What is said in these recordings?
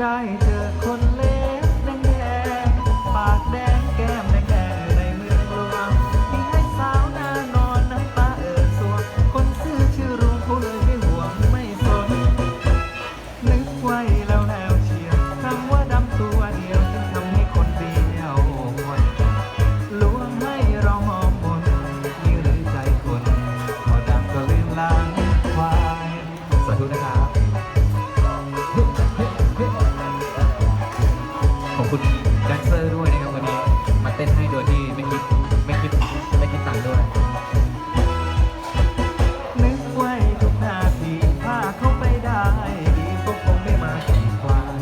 ได้ คุณแดนเซอร์ด้วยนะครับวันนี้มาเต้นให้โดยที่ไม่คิดไม่คิดไม่คิดตังค์ด้วย นึกไว้ทุกนาทีพาเขาไปได้ดีก็คงไม่มาที่ควาย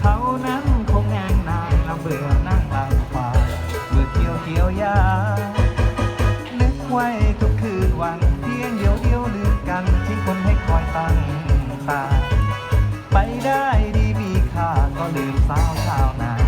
เขานั้นคงแงงนางลำเบื่อนั่งลงควายเบื่อเที่ยวเที่ยวยานึกไว้ทุกคืนวันเพียงเดียวเดียวลืม ชาวนา